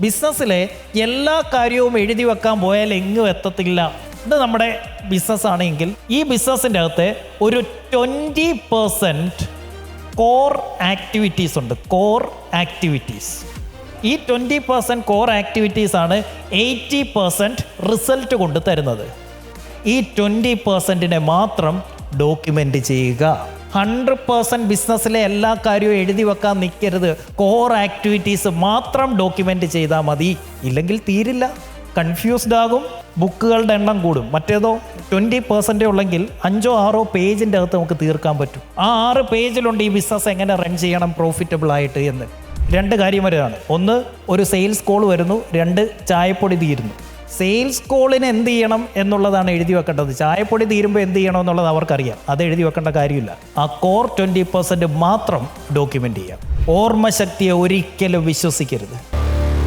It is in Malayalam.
ബിസിനസ്സിലെ എല്ലാ കാര്യവും എഴുതി വെക്കാൻ പോയാൽ എങ്ങും എത്തത്തില്ല. ഇത് നമ്മുടെ ബിസിനസ് ആണെങ്കിൽ ഈ ബിസിനസ്സിന്റെ അകത്ത് ഒരു ട്വന്റി പെർസെന്റ് കോർ ആക്ടിവിറ്റീസ് ഉണ്ട്. കോർ ആക്ടിവിറ്റീസ് ഈ ട്വന്റി പെർസെന്റ് കോർ ആക്ടിവിറ്റീസ് ആണ് എയ്റ്റി പെർസെന്റ് റിസൾട്ട് കൊണ്ട് തരുന്നത്. ഈ ട്വന്റി പെർസെന്റിനെ മാത്രം ഡോക്യുമെന്റ് ചെയ്യുക. ഹൺഡ്രഡ് പേഴ്സന്റ് ബിസിനസ്സിലെ എല്ലാ കാര്യവും എഴുതി വെക്കാൻ നിൽക്കരുത് കോർ ആക്ടിവിറ്റീസ് മാത്രം ഡോക്യുമെന്റ് ചെയ്താൽ മതി. ഇല്ലെങ്കിൽ തീരില്ല. കൺഫ്യൂസ്ഡ് ആകും. ബുക്കുകളുടെ എണ്ണം കൂടും. മറ്റേതോ ട്വന്റി പെർസെന്റേ ഉള്ളെങ്കിൽ അഞ്ചോ ആറോ പേജിന്റെ അകത്ത് നമുക്ക് തീർക്കാൻ പറ്റും. ആ ആറ് പേജിലുണ്ട് ഈ ബിസിനസ് എങ്ങനെ റൺ ചെയ്യണം പ്രോഫിറ്റബിൾ ആയിട്ട് എന്ന്. രണ്ട് കാര്യം വരെയാണ് ഒന്ന് ഒരു സെയിൽസ് കോൾ വരുന്നു. രണ്ട് ചായപ്പൊടി തീരുന്നു. സെയിൽസ് കോളിന് എന്ത് ചെയ്യണം എന്നുള്ളതാണ് എഴുതി വെക്കേണ്ടത്. ചായപ്പൊടി തീരുമ്പോൾ എന്ത് ചെയ്യണം എന്നുള്ളത് അവർക്കറിയാം. അത് എഴുതി വെക്കേണ്ട കാര്യമില്ല. ആ കോർ ട്വന്റി പെർസെന്റ് മാത്രം ഡോക്യുമെന്റ് ചെയ്യാം. ഓർമ്മശക്തിയെ ഒരിക്കലും വിശ്വസിക്കരുത്.